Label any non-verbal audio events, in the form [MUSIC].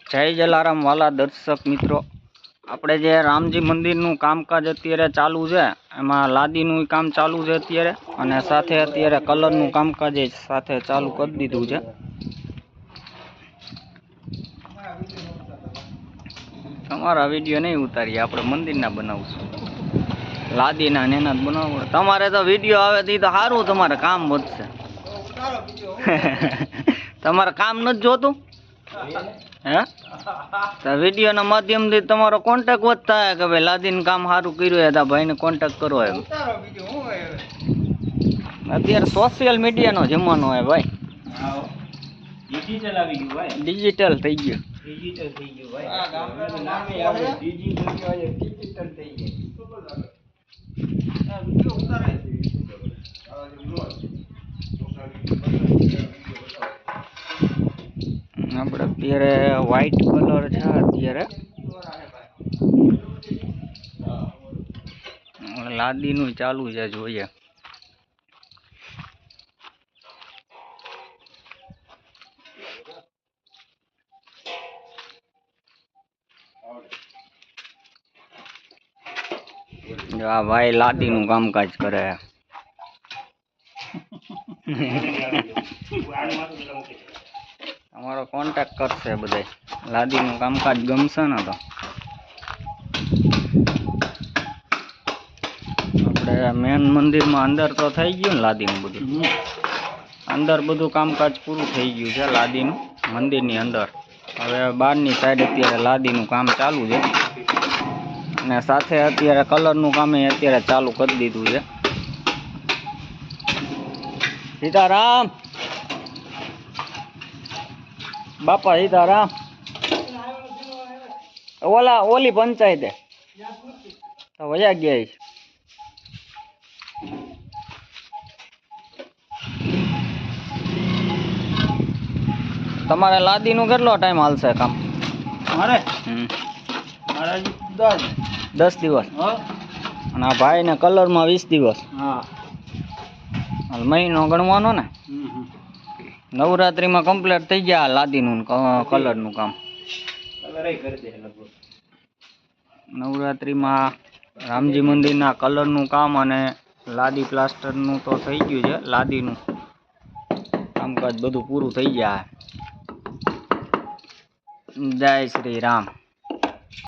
જય જલારામ વાલા દર્શક મિત્રો. આપણે જે રામજી મંદિરનું કામકાજ અત્યારે ચાલુ છે, એમાં લાદીનું કામ ચાલુ છે અત્યારે, અને સાથે અત્યારે કલરનું કામકાજ સાથે ચાલુ કરી દીધું છે. તમારા વીડિયો નહીં ઉતારીએ, આપણે મંદિરના બનાવશું. લાદીના ને એના જ બનાવવું તમારે તો વીડિયો આવે તો સારું તમારે કામ વધશે. [LAUGHS] તમારે કામ નથી જોતું? હે? તો વિડીયોના માધ્યમથી તમારો કોન્ટેક્ટ વધતા હોય કે ભાઈ લાદીનું કામ સારું કર્યું હતા તો ભાઈને કોન્ટેક્ટ કરો એમ. અત્યારે સોશિયલ મીડિયાનો જમાનો હોય ભાઈ. ડિજિટલ આવી ગયું ભાઈ. ડિજિટલ થઈ ગયું. ડિજિટલ થઈ ગયું આ નામે કહેવાય, ડિજિટલ થઈ ગયું. આપણે અત્યારે વ્હાઈટ કલર છે અત્યારે લાદીનું ચાલુ છે જોઈએ આ ભાઈ લાદીનું કામકાજ કરે છે. [LAUGHS] [LAUGHS] તમારો કોન્ટેક્ટ કરશે બધાય. લાદીનું કામકાજ ગમશે ને તો. આપણે મેન મંદિરમાં અંદર તો થઈ ગયું ને લાદીનું બધું. અંદર બધું કામકાજ પૂરું થઈ ગયું છે લાદીનું મંદિરની અંદર. હવે બહારની સાઈડ અત્યારે લાદીનું કામ ચાલુ છે. અને સાથે અત્યારે કલરનું કામ એ અત્યારે ચાલુ કરી દીધું છે. સીતારામ! બાપા સીતારામ ઓલા ઓલી પંચાયતે. વયા ગયા છે તમારે લાદીનું કેટલો ટાઈમ હાલશે કામ? મારે? દસ. દસ દિવસ? અને આ ભાઈને કલરમાં વીસ દિવસ. હા. મહિનો ગણવાનો ને. નવરાત્રિમાં કમ્પ્લીટ થઈ ગયા લાદીનું કલરનું કામ. નવરાત્રિમાં રામજી મંદિરના કલરનું કામ અને લાદી પ્લાસ્ટરનું તો થઈ ગયું છે લાદીનું. કામકાજ બધું પૂરું થઈ ગયા જય શ્રી રામ.